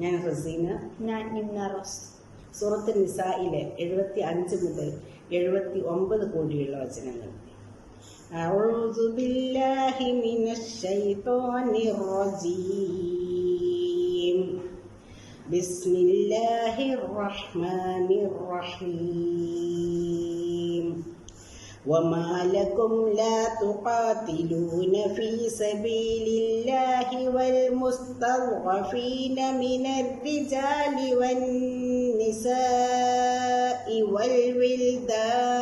ഞാൻ റസീന ഞാൻ നിമ്ന റോസ് സൂറത്ത് നിസായിലെ എഴുപത്തി അഞ്ച് മുതൽ എഴുപത്തി ഒമ്പത് കൂടിയുള്ള വചനങ്ങൾ أعوذ بالله من الشيطان الرجيم بسم الله الرحمن الرحيم وما لكم لا تقاتلون في سبيل الله والمستضعفين من الرجال والنساء والولدان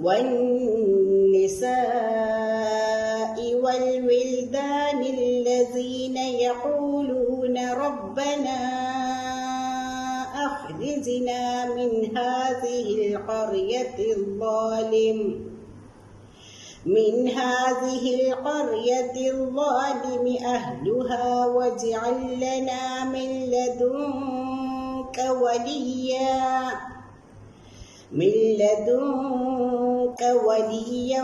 والنساء والولدان الذين يقولون ربنا أخرجنا من هذه القرية الظالم من هذه القرية الظالم أهلها واجعل لنا من لدنك وليا من لدنك وليا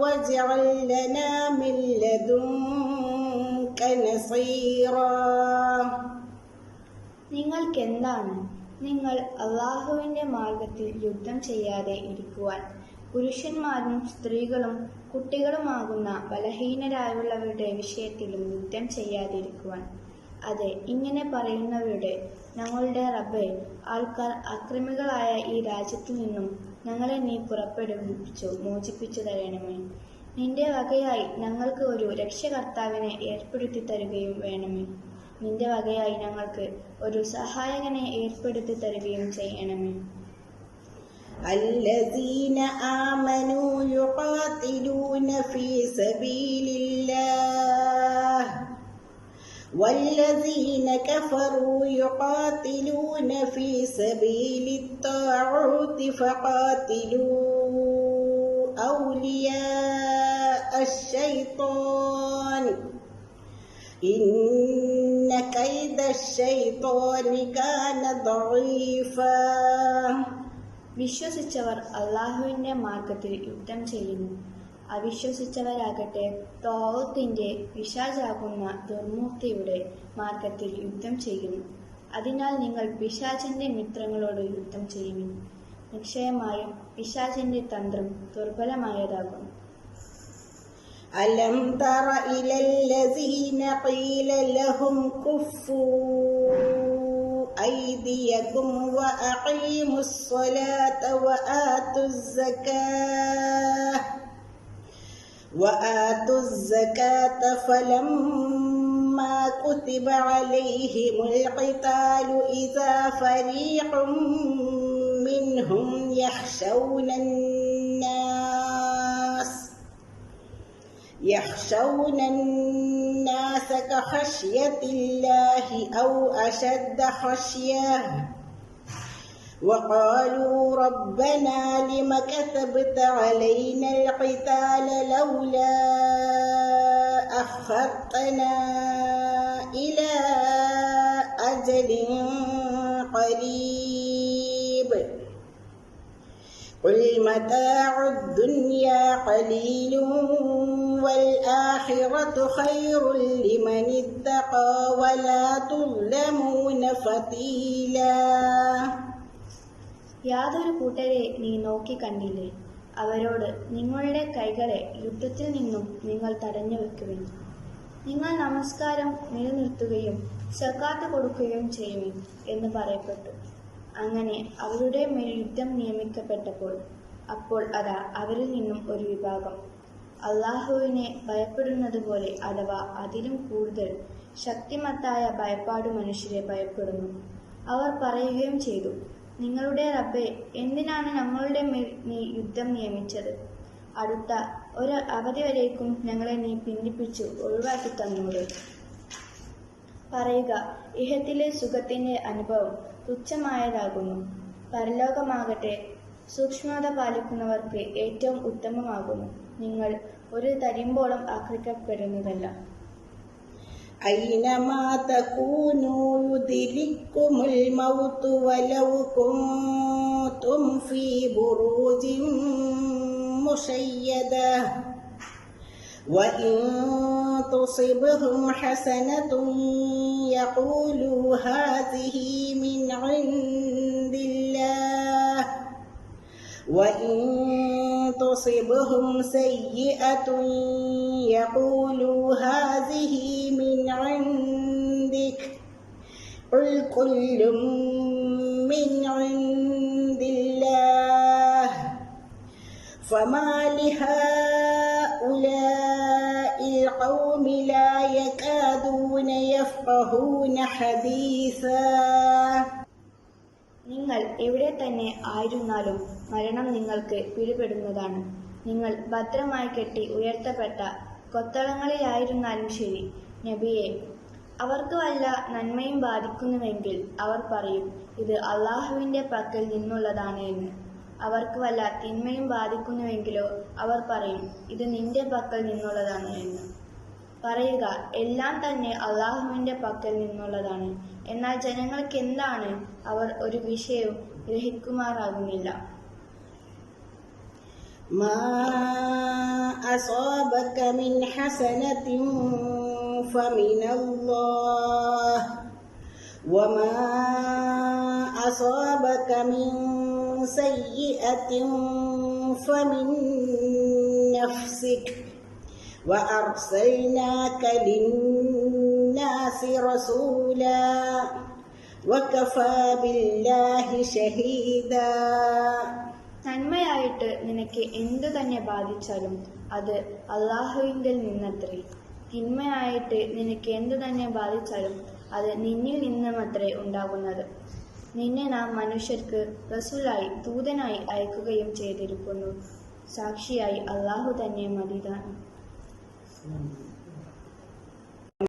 واجعل لنا من لدنك نصيرا നിങ്ങൾക്കെന്താണ് നിങ്ങൾ അള്ളാഹുവിന്റെ മാർഗത്തിൽ യുദ്ധം ചെയ്യാതെ ഇരിക്കുവാൻ പുരുഷന്മാരും സ്ത്രീകളും കുട്ടികളുമാകുന്ന ബലഹീനരായുള്ളവരുടെ വിഷയത്തിലും യുദ്ധം ചെയ്യാതിരിക്കുവാൻ. അതെ ഇങ്ങനെ പറയുന്നവരുടെ ഞങ്ങളുടെ റബ്ബെ ആൾക്കാർ അക്രമികളായ ഈ രാജ്യത്തു നിന്നും ഞങ്ങളെ നീ പുറപ്പെടുവിച്ചു മോചിപ്പിച്ചു തരണമേ. നിന്റെ വകയായി ഞങ്ങൾക്ക് ഒരു രക്ഷകർത്താവിനെ ഏർപ്പെടുത്തി തരുകയും വേണമേ. നിന്റെ വകയായി ഞങ്ങൾക്ക് ഒരു സഹായകനെ ഏർപ്പെടുത്തി തരുകയും ചെയ്യണമേ الذين آمنوا يقاتلون في سبيل الله والذين كفروا يقاتلون في سبيل الطاغوت فقاتلوا أولياء الشيطان إن كيد الشيطان كان ضعيفا വിശ്വസിച്ചവർ അള്ളാഹുവിൻ്റെ മാർഗത്തിൽ യുദ്ധം ചെയ്യുന്നു അവിശ്വസിച്ചവരാകട്ടെ തോവത്തിൻ്റെ പിശാചാകുന്ന ദുർമൂർത്തിയുടെ മാർഗത്തിൽ യുദ്ധം ചെയ്യുന്നു അതിനാൽ നിങ്ങൾ പിശാചിൻ്റെ മിത്രങ്ങളോട് യുദ്ധം ചെയ്യുവിൻ നിശ്ചയമായും പിശാചിൻ്റെ തന്ത്രം ദുർബലമായതാകുന്നു ألم تر إلى الذين قيل لهم كفوا أيديكم وأقيموا الصلاة وآتوا الزكاة وآتوا الزكاة فلما كتب عليهم القتال إذا فريق منهم يخشون الناس يخشون الناس كخشية الله أو أشد خشية. وقالوا ربنا لم كتبت علينا القتال لولا أخرتنا إلى أجل قريب. قل متاع الدنيا قليل والآخرة خير لمن اتقى ولا تظلمون فتيلا യാതൊരു കൂട്ടരെ നീ നോക്കി കണ്ടില്ലേ അവരോട് നിങ്ങളുടെ കൈകളെ യുദ്ധത്തിൽ നിന്നും നിങ്ങൾ തടഞ്ഞു വെക്കുവിൻ നിങ്ങൾ നമസ്കാരം നിലനിർത്തുകയും സക്കാത്ത് കൊടുക്കുകയും ചെയ്യുവിൻ എന്ന് പറയപ്പെട്ടു അങ്ങനെ അവരുടെ മേൽ യുദ്ധം നിയമിക്കപ്പെട്ടപ്പോൾ അപ്പോൾ അതാ അവരിൽ നിന്നും ഒരു വിഭാഗം അള്ളാഹുവിനെ ഭയപ്പെടുന്നത് പോലെ അഥവാ അതിലും കൂടുതൽ ശക്തിമത്തായ ഭയപ്പാട് മനുഷ്യരെ ഭയപ്പെടുന്നു. അവർ പറയുകയും ചെയ്തു നിങ്ങളുടെ റബ്ബെ എന്തിനാണ് ഞങ്ങളുടെ മേൽ നീ യുദ്ധം നിയമിച്ചത്? അടുത്ത ഒരു അവധി വരേക്കും ഞങ്ങളെ നീ പിന്തിപ്പിച്ചു ഒഴിവാക്കി തന്നോട്. പറയുക ഇഹത്തിലെ സുഖത്തിന്റെ അനുഭവം തുച്ഛമായതാകുന്നു. പരലോകമാകട്ടെ സൂക്ഷ്മത പാലിക്കുന്നവർക്ക് ഏറ്റവും ഉത്തമമാകുന്നു നിങ്ങൾ ഒരു തരിമ്പോളം ആക്രമിക്കപ്പെടുന്നതല്ല أينما تكونوا يدرككم الموت ولو كنتم في بروج مشيدة وإن تصبهم حسنة يقولوا هذه من عند الله وإن تصبهم سيئة يقولوا هذه من عندك قل كل من عند الله فما لهؤلاء القوم لا يكادون يفقهون حديثا നിങ്ങൾ എവിടെ തന്നെ ആയിരുന്നാലും മരണം നിങ്ങൾക്ക് പിടിപെടുന്നതാണ്. നിങ്ങൾ ഭദ്രമായി കെട്ടി ഉയർത്തപ്പെട്ട കൊത്തളങ്ങളിലായിരുന്നാലും ശരി നബിയെ. അവർക്ക് വല്ല നന്മയും ബാധിക്കുന്നുവെങ്കിൽ അവർ പറയും ഇത് അള്ളാഹുവിന്റെ പക്കൽ നിന്നുള്ളതാണ് എന്ന്. അവർക്ക് വല്ല തിന്മയും ബാധിക്കുന്നുവെങ്കിലോ അവർ പറയും ഇത് നിന്റെ പക്കൽ നിന്നുള്ളതാണ് എന്ന്. പറയുക എല്ലാം തന്നെ അള്ളാഹുവിന്റെ പക്കൽ നിന്നുള്ളതാണ്. എന്നാൽ ജനങ്ങൾക്ക് എന്താണ് അവർ ഒരു വിഷയവും ഗ്രഹിക്കുമാറാകുന്നില്ല ما أصابك من حسنة فمن الله وما أصابك من سيئة فمن نفسك وأرسلناك للناس رسولا وكفى بالله شهيدا നന്മയായിട്ട് നിനക്ക് എന്തു തന്നെ ബാധിച്ചാലും അത് അള്ളാഹുവിങ്കിൽ നിന്നത്രേ തിന്മയായിട്ട് നിനക്ക് എന്തു തന്നെ ബാധിച്ചാലും അത് നിന്നിൽ നിന്നുമത്രേ ഉണ്ടാകുന്നത് നിന്നെ നാം മനുഷ്യർക്ക് റസൂലായി ദൂതനായി അയക്കുകയും ചെയ്തിരിക്കുന്നു സാക്ഷിയായി അള്ളാഹു തന്നെ മതിതാണ്